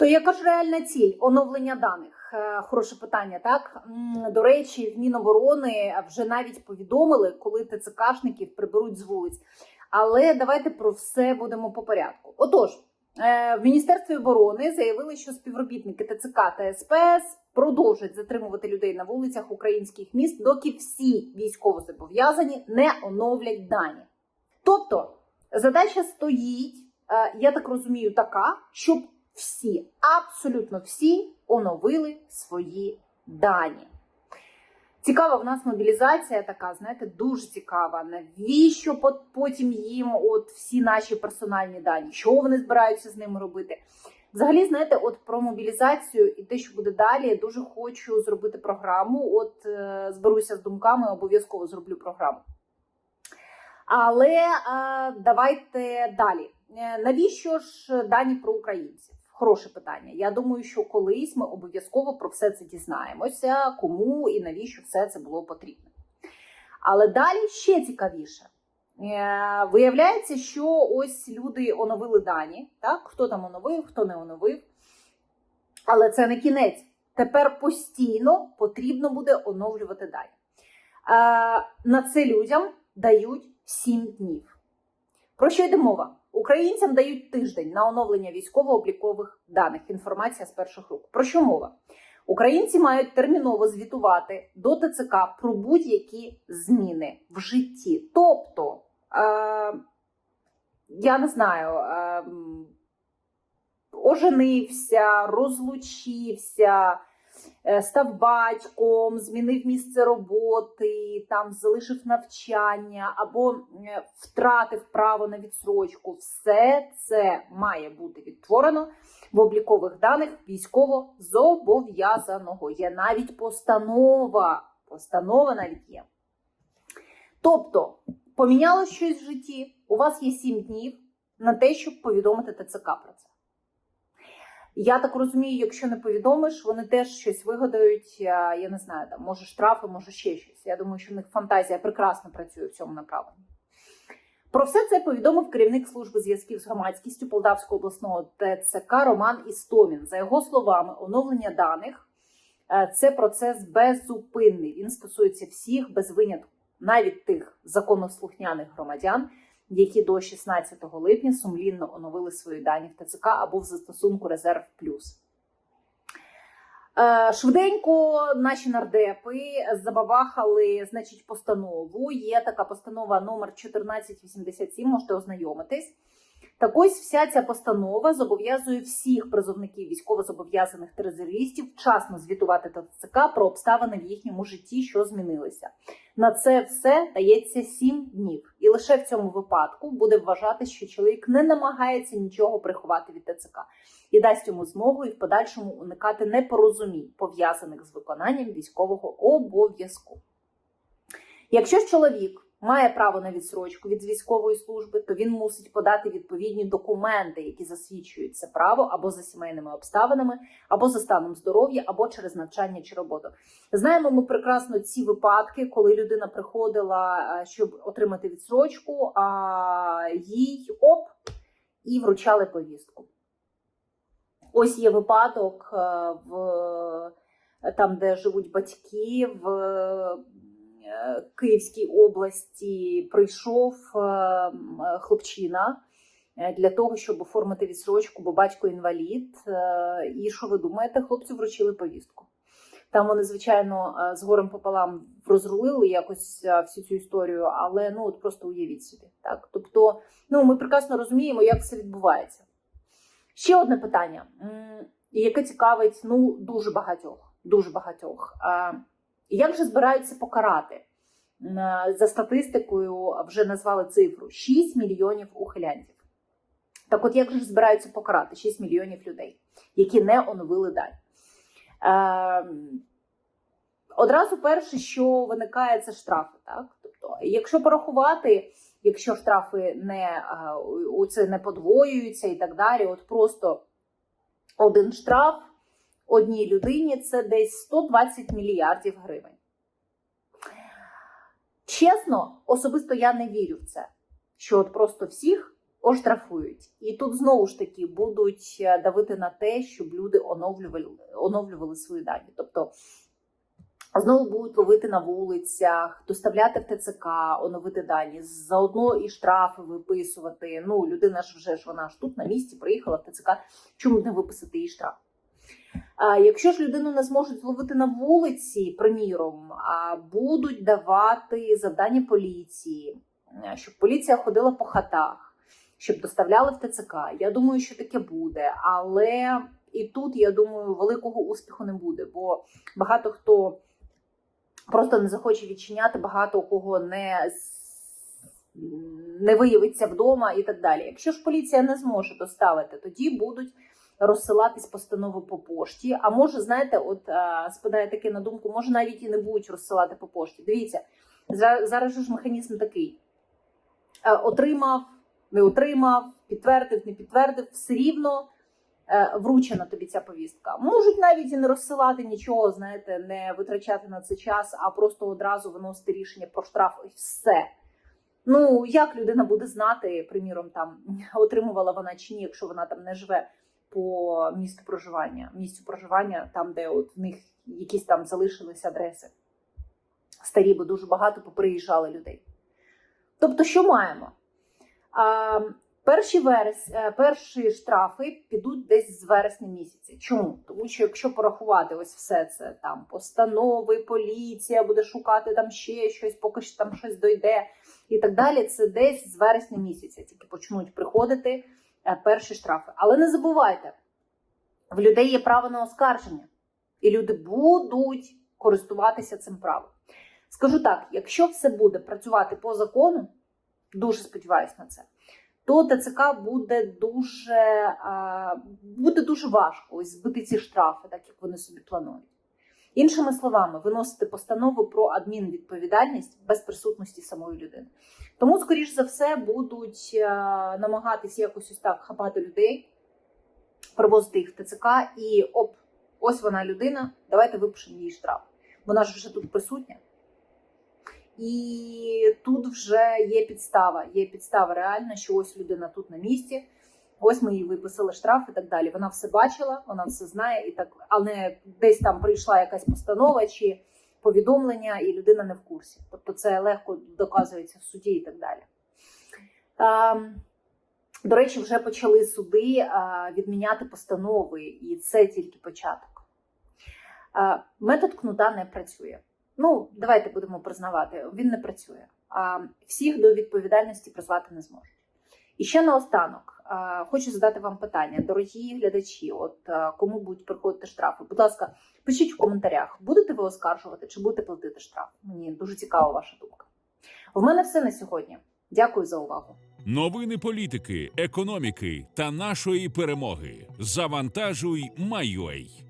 То яка ж реальна ціль оновлення даних? Е, Хороше питання, так до речі, в Міноборони вже навіть повідомили, коли ТЦКшників приберуть з вулиць. Але давайте про все будемо по порядку. Отож, е, в Міністерстві оборони заявили, що співробітники ТЦК та СПС продовжать затримувати людей на вулицях українських міст, доки всі військовозобов'язані не оновлять дані. Тобто, задача стоїть, е, я так розумію, така, щоб всі, абсолютно всі оновили свої дані. Цікава в нас мобілізація така, знаєте, дуже цікава. Навіщо потім їм от всі наші персональні дані? Що вони збираються з ними робити? Взагалі, знаєте, от про мобілізацію і те, що буде далі, я дуже хочу зробити програму. От е, зберуся з думками, обов'язково зроблю програму. Але е, давайте далі. Е, Навіщо ж дані про українців? Хороше питання. Я думаю, що колись ми обов'язково про все це дізнаємося, кому і навіщо все це було потрібно. Але далі ще цікавіше. Е, Виявляється, що ось люди оновили дані, так? хто там оновив, хто не оновив. Але це не кінець. Тепер постійно потрібно буде оновлювати дані. Е, На це людям дають 7 днів. Про що йде мова? Українцям дають тиждень на оновлення військово-облікових даних. Інформація з перших рук. Про що мова? Українці мають терміново звітувати до ТЦК про будь-які зміни в житті. Тобто, е, я не знаю, е, оженився, розлучився, став батьком, змінив місце роботи, там залишив навчання або е, втратив право на відсрочку. Все це має бути відтворено в облікових даних військово зобов'язаного. Є навіть постанова. Постанова навіть є. Тобто, поміняло щось в житті, у вас є 7 днів на те, щоб повідомити ТЦК про це. Я так розумію, якщо не повідомиш, вони теж щось вигадають. а, Я не знаю, там може штрафи, може ще щось. Я думаю, що в них фантазія прекрасно працює в цьому направленні. Про все це повідомив керівник служби зв'язків з громадськістю Полтавського обласного ТЦК Роман Істомін. За його словами, оновлення даних е, це процес беззупинний. Він стосується всіх без винятку, навіть тих законослухняних громадян, які до 16 липня сумлінно оновили свої дані в ТЦК або в застосунку Резерв Плюс. Е, Швиденько наші нардепи забабахали значить, постанову. Є така постанова номер 1487, можете ознайомитись. Так ось вся ця постанова зобов'язує всіх призовників військовозобов'язаних та резервістів вчасно звітувати до ТЦК про обставини в їхньому житті, що змінилися. На це все дається 7 днів, і лише в цьому випадку буде вважати, що чоловік не намагається нічого приховати від ТЦК і дасть йому змогу і в подальшому уникати непорозумінь, пов'язаних з виконанням військового обов'язку. Якщо ж чоловік має право на відсрочку від військової служби, то він мусить подати відповідні документи, які засвідчують це право або за сімейними обставинами, або за станом здоров'я, або через навчання чи роботу. Знаємо ми прекрасно ці випадки, коли людина приходила, е, щоб отримати відсрочку, а їй оп і вручали повістку. Ось є випадок е, в там, де живуть батьки в е, Київській області, прийшов е, хлопчина е, для того, щоб оформити відсрочку, бо батько інвалід. Е, І що ви думаєте? Хлопцю вручили повістку. Там вони, звичайно, е, з горем пополам розрулили якось е, всю цю історію, але ну от просто уявіть собі. Так? Тобто, ну ми прекрасно розуміємо, як це відбувається. Ще одне питання, яке цікавить ну дуже багатьох. Дуже багатьох. А, Як же збираються покарати? За статистикою вже назвали цифру 6 мільйонів ухилянтів. Так от як же збираються покарати 6 мільйонів людей, які не оновили дані? Ем, Одразу перше, що виникає, це штрафи. Так? Тобто, якщо порахувати, якщо штрафи не, е, це не подвоюються і так далі, от просто один штраф одній людині це десь 120 мільярдів гривень. Чесно, особисто я не вірю в це, що от просто всіх оштрафують. І тут знову ж таки будуть е, давити на те, щоб люди оновлювали, оновлювали свої дані. Тобто знову будуть ловити на вулицях, доставляти в ТЦК, оновити дані, заодно і штрафи виписувати. Ну, людина ж вже ж вона ж тут на місці приїхала в ТЦК. Чому не виписати їй штраф? Якщо ж людину не зможуть зловити на вулиці, приміром, а будуть давати завдання поліції, е, щоб поліція ходила по хатах, щоб доставляли в ТЦК. Я думаю, що таке буде, але і тут я думаю, великого успіху не буде, бо багато хто просто не захоче відчиняти, багато кого не, не виявиться вдома і так далі. Якщо ж поліція не зможе доставити, тоді будуть розсилатись постанови по пошті. А може, знаєте, от е, спадає таке на думку, може навіть і не будуть розсилати по пошті. Дивіться, зараз ж механізм такий: Е, отримав, не отримав, підтвердив, не підтвердив, все рівно. е, Вручена тобі ця повістка. Можуть навіть і не розсилати нічого, знаєте, не витрачати на це час, а просто одразу виносити рішення про штраф і все. Ну, як людина буде знати, приміром, там отримувала вона чи ні, якщо вона там не живе по місту проживання, місцю проживання, там, де от в них якісь там залишилися адреси старі, бо дуже багато поприїжджали людей. Тобто, що маємо? А, перші, верес, е, перші штрафи підуть десь з вересня місяця. Чому? Тому що якщо порахувати ось все це, там постанови, поліція буде шукати там ще щось, поки що там щось дойде і так далі, це десь з вересня місяця тільки почнуть приходити перші штрафи. Але не забувайте, в людей є право на оскарження, і люди будуть користуватися цим правом. Скажу так: якщо все буде працювати по закону, дуже сподіваюся на це, то ТЦК буде дуже, буде дуже важко збити ці штрафи, так як вони собі планують. Іншими словами, виносити постанову про адмінвідповідальність без присутності самої людини. Тому, скоріш за все, будуть е, намагатись якось ось так хапати людей, привозити їх в ТЦК і оп, ось вона людина, давайте випишемо їй штраф. Вона ж вже тут присутня. І тут вже є підстава. Є підстава реальна, що ось людина тут на місці, ось ми їй виписали штраф і так далі. Вона все бачила, вона все знає, і так, але десь там прийшла якась постанова чи повідомлення, і людина не в курсі. Тобто це легко доказується в суді і так далі. Ем, До речі, вже почали суди е, відміняти постанови, і це тільки початок. Е, Метод кнута не працює. Ну, давайте будемо признавати, він не працює. А всіх до відповідальності призвати не зможуть. І ще наостанок е, хочу задати вам питання, дорогі глядачі. От е, кому будуть приходити штрафи? Будь ласка, пишіть в коментарях, будете ви оскаржувати чи будете платити штраф? Мені дуже цікава ваша думка. В мене все на сьогодні. Дякую за увагу. Новини політики, економіки та нашої перемоги. Завантажуй, Майой.